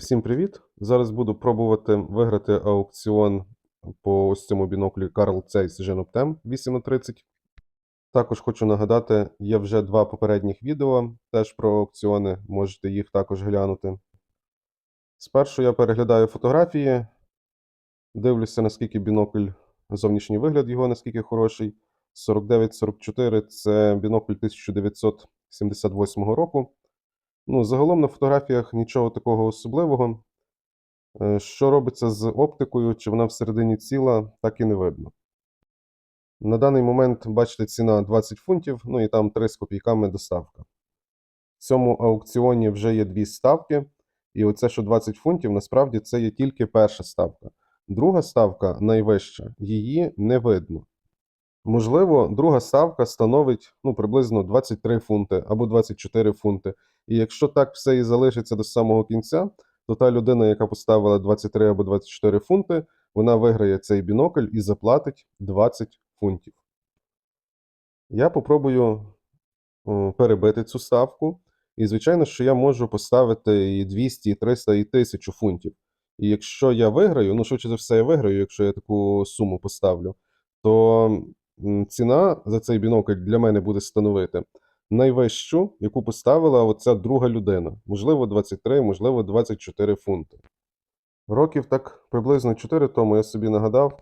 Всім привіт! Зараз буду пробувати виграти аукціон по ось цьому біноклі Carl Zeiss Genoptem 8 на 30. Також хочу нагадати, є вже два попередніх відео теж про аукціони, можете їх також глянути. Спершу я переглядаю фотографії, дивлюся, наскільки бінокль, зовнішній вигляд його, наскільки хороший. 49-44 це бінокль 1978 року. Ну, загалом на фотографіях нічого такого особливого. Е, Що робиться з оптикою, чи вона всередині ціла, так і не видно. На даний момент, бачите, ціна 20 фунтів, ну і там 3 з копійками доставка. В цьому аукціоні вже є дві ставки, і оце, що 20 фунтів, насправді це є тільки перша ставка. Друга ставка найвища, її не видно. Можливо, друга ставка становить ну, приблизно 23 фунти або 24 фунти. І якщо так все і залишиться до самого кінця, то та людина, яка поставила 23 або 24 фунти, вона виграє цей бінокль і заплатить 20 фунтів. Я попробую перебити цю ставку. І, звичайно, що я можу поставити і 200, і 300, і 1000 фунтів. І якщо я виграю, ну, швидше за все, я виграю, якщо я таку суму поставлю, то ціна за цей бінокль для мене буде становити найвищу, яку поставила оця друга людина. Можливо, 23, можливо, 24 фунти. Років так приблизно 4 тому я собі нагадав,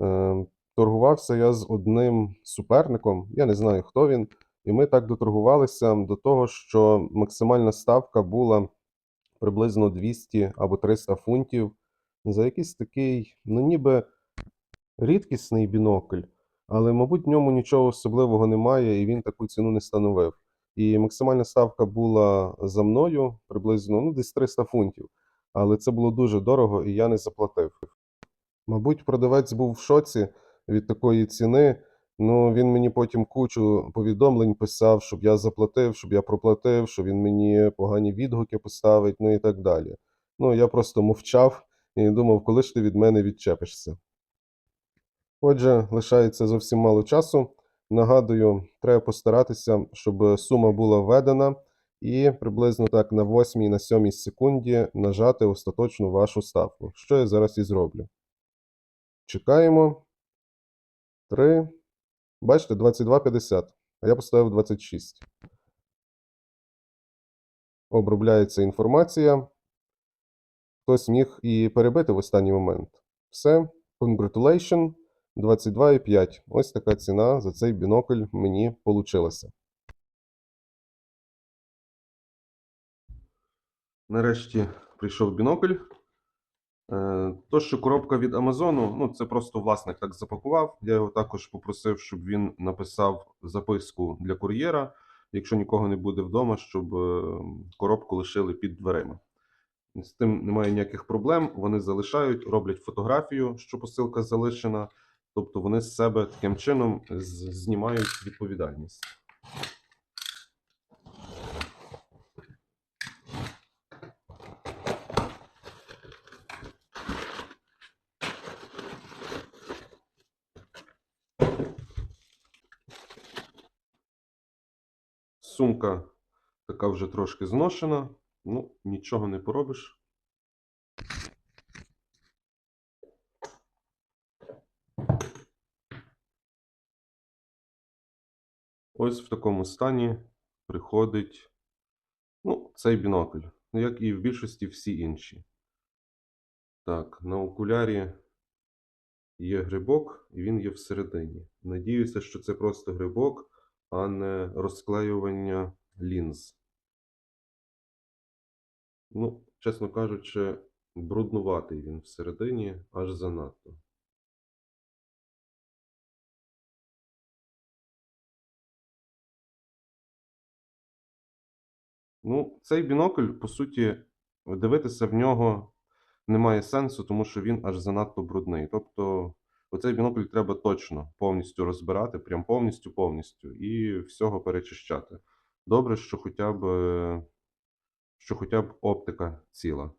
е, торгувався я з одним суперником, я не знаю, хто він, і ми так доторгувалися до того, що максимальна ставка була приблизно 200 або 300 фунтів за якийсь такий, ну ніби рідкісний бінокль, але, мабуть, в ньому нічого особливого немає, і він таку ціну не становив. І максимальна ставка була за мною приблизно ну, десь 300 фунтів. Але це було дуже дорого, і я не заплатив. Мабуть, продавець був в шоці від такої ціни. Ну, він мені потім кучу повідомлень писав, щоб я заплатив, щоб я проплатив, що він мені погані відгуки поставить, ну і так далі. Ну, я просто мовчав і думав, коли ж ти від мене відчепишся. Отже, лишається зовсім мало часу. Нагадую, треба постаратися, щоб сума була введена, і приблизно так на 8 на 7 секунді нажати остаточну вашу ставку, що я зараз і зроблю. Чекаємо. 3. Бачите, 22,50. А я поставив 26. Обробляється інформація. Хтось міг і перебити в останній момент. Все. Congratulations. 22,5. Ось така ціна за цей бінокль мені получилася. Нарешті прийшов бінокль. Е, То, що коробка від Амазону, ну це просто власник так запакував. Я його також попросив, щоб він написав записку для кур'єра, якщо нікого не буде вдома, щоб е, коробку лишили під дверима. З тим немає ніяких проблем. Вони залишають, роблять фотографію, що посилка залишена. Тобто вони з себе таким чином знімають відповідальність. Сумка така вже трошки зношена. Ну, нічого не поробиш. Ось в такому стані приходить ну, цей бінокль, ну, як і в більшості всі інші. Так, на окулярі є грибок, і він є всередині. Надіюся, що це просто грибок, а не розклеювання лінз. Ну, чесно кажучи, бруднуватий він всередині аж занадто. Ну, цей бінокль, по суті, дивитися в нього немає сенсу, тому що він аж занадто брудний. Тобто, оцей бінокль треба точно повністю розбирати, прям повністю повністю, і всього перечищати. Добре, що хоча б, що хоча б оптика ціла.